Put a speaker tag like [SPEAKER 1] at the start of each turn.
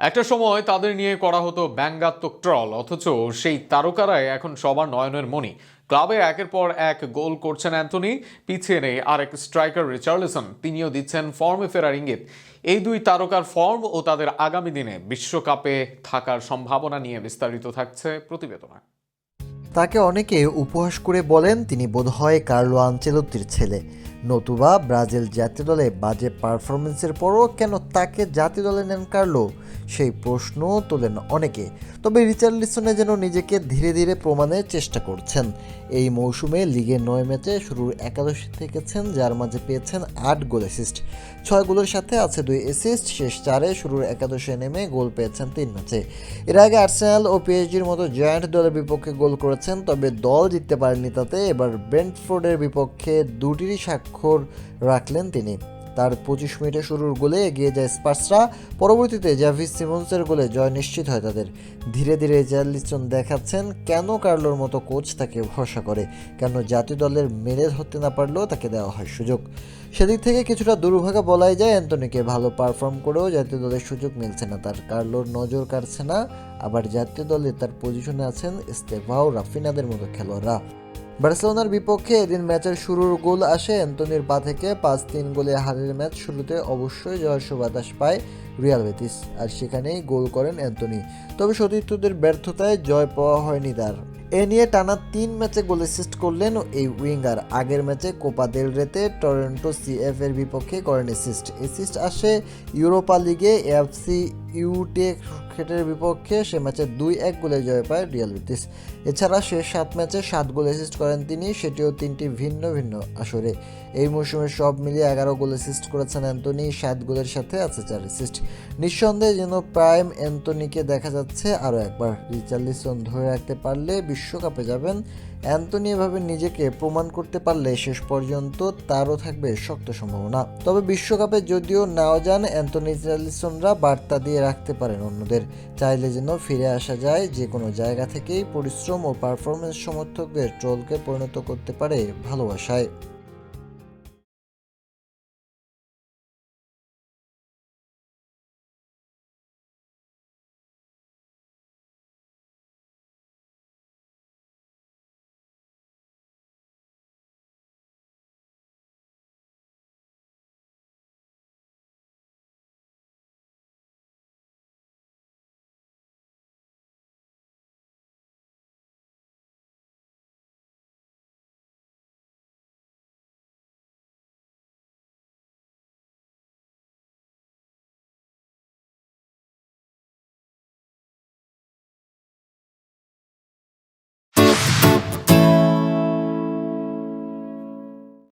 [SPEAKER 1] একটা সময় তাদের নিয়ে করা হতো ব্যঙ্গাত্মক ট্রল, অথচ সেই তারকারাই এখন সবার নয়নের মণি। ক্লাবে একের পর এক গোল করছেন অ্যান্থনি, পিছিয়ে নেই আরেক স্ট্রাইকার রিচার্লিসন, তিনিও দিচ্ছেন ফর্মে ফেরার ইঙ্গিত। এই দুই তারকার ফর্ম ও তাদের আগামী দিনে বিশ্বকাপে থাকার সম্ভাবনা নিয়ে বিস্তারিত থাকছে প্রতিবেদনা
[SPEAKER 2] তাকে অনেকে উপহাস করে বলেন তিনি বোধহয় কার্লো আঞ্চেলত্তির ছেলে। নতুবা ব্রাজিল জাতীয় দলে বাজে পারফরমেন্সের পরও কেন তাকে জাতীয় দলে নেন কার্লো? সেই প্রশ্ন তোলেন অনেকে। তবে রিচার্লিসনে যেন নিজেকে ধীরে ধীরে প্রমাণের চেষ্টা করছেন। এই মৌসুমে লিগের নয় ম্যাচে শুরুর একাদশী থেকেছেন, যার মাঝে পেয়েছেন আট গোল অ্যাসিস্ট। ছয় গোলের সাথে আছে দুই অ্যাসিস্ট, শেষ চারে শুরুর একাদশে নেমে গোল পেয়েছেন তিন ম্যাচে। এর আগে আর্সেনাল ও পিএসজির মতো জয়েন্ট দলের বিপক্ষে গোল করেছেন, তবে দল জিততে পারেনি তাতে। এবার ব্রেন্টফোর্ডের বিপক্ষে দুটিরই স্বাক্ষর রাখলেন তিনি। তার পঁচিশ মিনিটে শুরুর গোলে এগিয়ে যায় স্পার্সরা। পরবর্তীতে জাভিস সিমন্সের গোলে জয় নিশ্চিত হয় তাদের। ধীরে ধীরে জার্লিসন দেখাচ্ছেন কেন কার্লোর মতো কোচ তাকে ভরসা করে, কেন জাতীয় দলের মেরে ধরতে না পারলেও তাকে দেওয়া হয় সুযোগ। সেদিক থেকে কিছুটা দুর্ভাগা বলাই যায় অ্যান্টনিকে ভালো পারফর্ম করেও জাতীয় দলের সুযোগ মিলছে না, তার কার্লোর নজর কাটছে না। আবার জাতীয় দলে তার পজিশনে আছেন স্টেভাও রাফিনাদের মতো খেলোয়াড়রা। বার্সেলোনার বিপক্ষে এদিন ম্যাচের শুরুর গোল আসে অ্যান্টনির পা থেকে পাঁচ তিন গোলে হারের ম্যাচ শুরুতে অবশ্যই জয়ের সুবাতাস পায় রিয়াল বেতিস, আর সেখানেই গোল করেন অ্যান্টনি। তবে সতীর্থদের ব্যর্থতায় জয় পাওয়া হয়নি তার। এ নিয়ে টানা তিন ম্যাচে গোল অ্যাসিস্ট করলেন এই উইঙ্গার। আগের ম্যাচে কোপা দেল রেতে টরেন্টো সিএফ এর বিপক্ষে করেন অ্যাসিস্ট। অ্যাসিস্ট আসে ইউরোপা লিগে এফসি ইউটেকের বিপক্ষে সে ম্যাচে দুই এক গোলে জয় পায় রিয়াল বেটিস। এছাড়া শেষ সাত ম্যাচে সাত গোল অ্যাসিস্ট করেন তিনি, সেটিও তিনটি ভিন্ন ভিন্ন আসরে। এই মৌসুমে সব মিলিয়ে এগারো গোল অ্যাসিস্ট করেছেন অ্যান্টনি, সাত গোলের সাথে আছে চার অ্যাসিস্ট নিঃসন্দেহে যেন প্রাইম অ্যান্টনিকে দেখা যাচ্ছে আরও একবার। রিচার্লিসন ধরে রাখতে পারলে বিশ্বকাপে যাবেন। অ্যান্টনি এভাবে নিজেকে প্রমাণ করতে পারলে শেষ পর্যন্ত তারও থাকবে শক্ত সম্ভাবনা। তবে বিশ্বকাপে যদিও নাও যান, অ্যান্টনি রিচার্লিসনরা বার্তা দিয়ে রাখতে পারেন অন্যদের। চাইলে যেন ফিরে আসা যায়, যে কোনো জায়গা থেকেই পরিশ্রম ও পারফরমেন্স সমর্থকদের ট্রোলকে পরিণত করতে পারে ভালোবাসায়।